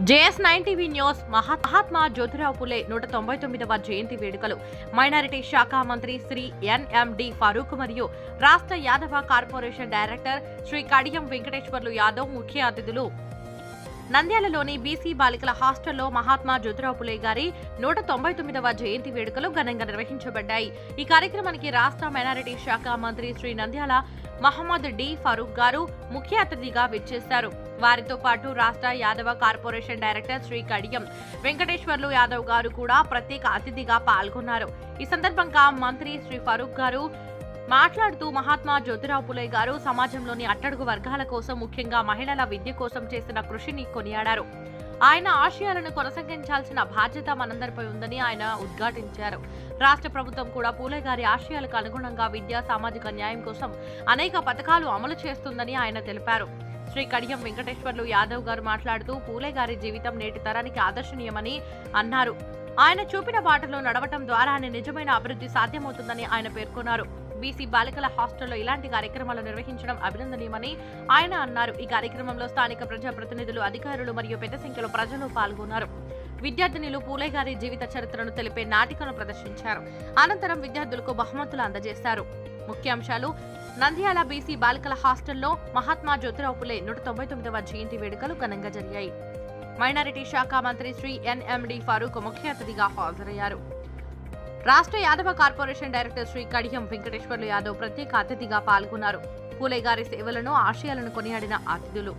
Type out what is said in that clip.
JS nine TV news మహా- మహాత్మా జ్యోతిరావు పులే నూట తొంభై తొమ్మిదవ జయంతి వేడుకలు. మైనారిటీ శాఖ మంత్రి శ్రీ ఎన్ఎండి ఫరూక్ మరియు రాష్ట్ర యాదవ కార్పొరేషన్ డైరెక్టర్ శ్రీ కడియం వెంకటేశ్వర్లు యాదవ్ ముఖ్య అతిథులు నంద్యాలలోని బీసీ బాలికల హాస్టల్లో మహాత్మా జ్యోతిరావు పులే గారి నూట తొంభై తొమ్మిదవ జయంతి వేడుకలు ఘనంగా నిర్వహించబడ్డాయి. ఈ కార్యక్రమానికి రాష్ట్ర మైనారిటీ శాఖ మంత్రి శ్రీ నంద్యాల మహమ్మద్ డి ఫరూక్ గారు ముఖ్య అతిథిగా విచ్చేశారు. వారితో పాటు రాష్ట్ర యాదవ కార్పొరేషన్ డైరెక్టర్ శ్రీ కడియం వెంకటేశ్వర్లు యాదవ్ గారు కూడా ప్రత్యేక అతిథిగా పాల్గొన్నారు. ఈ సందర్భంగా మంత్రి శ్రీ ఫరూక్ గారు మాట్లాడుతూ మహాత్మా జ్యోతిరావు పులే గారు సమాజంలోని అట్టడుగు వర్గాల కోసం ముఖ్యంగా మహిళల విద్య కోసం చేసిన కృషిని కొనియాడారు. ఆయన ఆశయాలను కొనసాగించాల్సిన బాధ్యత మనందరిపై ఉందని ఆయన ఉద్ఘాటించారు. రాష్ట్ర ప్రభుత్వం కూడా పూలే గారి ఆశయాలకు అనుగుణంగా విద్య సామాజిక న్యాయం కోసం అనేక పథకాలు అమలు చేస్తుందని ఆయన తెలిపారు. శ్రీ కడియం వెంకటేశ్వర్లు యాదవ్ గారు మాట్లాడుతూ పూలే గారి జీవితం నేటి తరానికి ఆదర్శనీయమని అన్నారు. ఆయన చూపిన బాటలో నడవటం ద్వారానే నిజమైన అభివృద్ధి సాధ్యమవుతుందని ఆయన పేర్కొన్నారు. బీసీ బాలికల హాస్టల్లో ఇలాంటి కార్యక్రమాలు నిర్వహించడం అభినందనీయమని ఆయన అన్నారు. ఈ కార్యక్రమంలో స్థానిక ప్రజాప్రతినిధులు అధికారులు మరియు పెద్ద సంఖ్యలో ప్రజలు పాల్గొన్నారు. విద్యార్థినులు పూలే గారి జీవిత చరిత్రను తెలిపే నాటికను ప్రదర్శించారు. అనంతరం విద్యార్థులకు బహుమతులు అందజేశారు. ముఖ్యాంశాలు నంద్యాల బీసీ బాలికల హాస్టల్లో మహాత్మా జ్యోతిరావు పులే నూట తొంభై తొమ్మిదవ జయంతి వేడుకలు ఘనంగా జరిగాయి. మైనారిటీ శాఖ మంత్రి శ్రీ ఎన్ఎండి ఫారూక్ ముఖ్య అతిథిగా హాజరయ్యారు. రాష్ట్ర యాదవ కార్పొరేషన్ డైరెక్టర్ శ్రీ కడియం వెంకటేశ్వర్లు యాదవ్ ప్రత్యేక అతిథిగా పాల్గొన్నారు. పూలే గారి సేవలను ఆశయాలను కొనియాడిన అతిథులు.